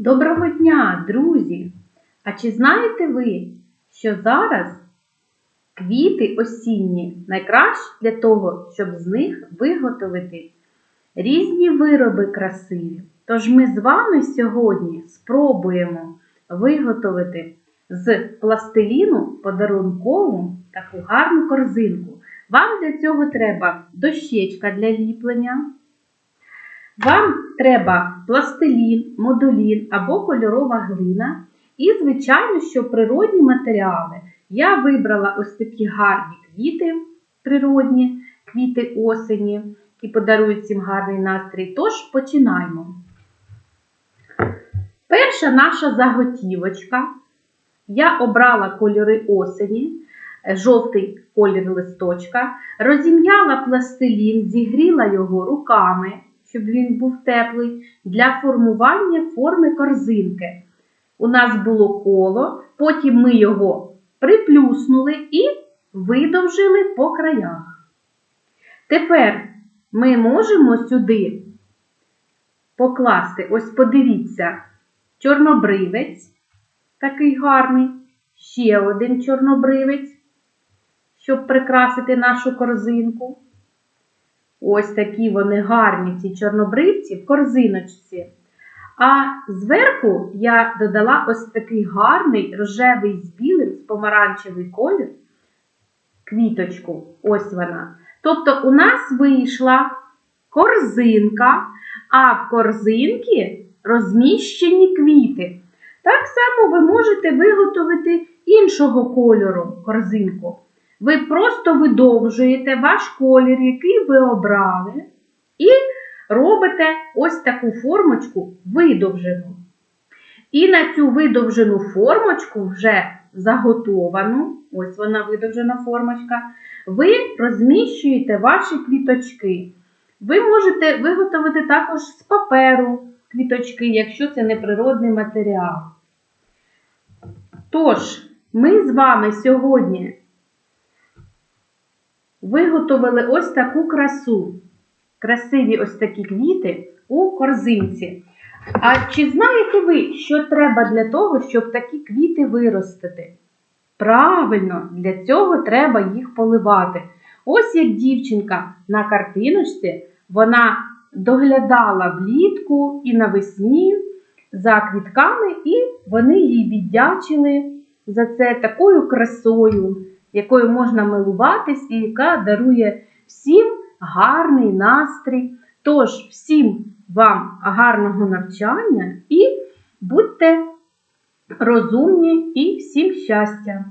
Доброго дня, друзі! А чи знаєте ви, що зараз квіти осінні найкраще для того, щоб з них виготовити різні вироби красиві? Тож ми з вами сьогодні спробуємо виготовити з пластиліну подарункову таку гарну корзинку. Вам для цього треба дощечка для ліплення. Вам треба пластилін, модулін або кольорова глина. І, звичайно, що природні матеріали. Я вибрала ось такі гарні квіти, природні, квіти осені, які подарують всім гарний настрій. Тож починаємо. Перша наша заготівочка. Я обрала кольори осені, жовтий колір листочка, розім'яла пластилін, зігріла його руками щоб він був теплий, для формування форми корзинки. У нас було коло, потім ми його приплюснули і видовжили по краях. Тепер ми можемо сюди покласти, ось подивіться, чорнобривець, такий гарний, ще один чорнобривець, щоб прикрасити нашу корзинку. Ось такі вони гарні, ці чорнобривці в корзиночці. А зверху я додала ось такий гарний рожевий з білим, з помаранчевий колір, квіточку. Ось вона. Тобто, у нас вийшла корзинка, а в корзинці розміщені квіти. Так само ви можете виготовити іншого кольору корзинку. Ви просто видовжуєте ваш колір, який ви обрали, і робите ось таку формочку видовжену. І на цю видовжену формочку, вже заготовану, ось вона видовжена формочка, ви розміщуєте ваші квіточки. Ви можете виготовити також з паперу квіточки, якщо це не природний матеріал. Тож, ми з вами сьогодні виготовили ось таку красу. Красиві ось такі квіти у корзинці. А чи знаєте ви, що треба для того, щоб такі квіти виростити? Правильно, для цього треба їх поливати. Ось як дівчинка на картиночці, вона доглядала влітку і навесні за квітками, і вони їй віддячили за це такою красою якою можна милуватись і яка дарує всім гарний настрій. Тож, всім вам гарного навчання і будьте розумні і всім щастя!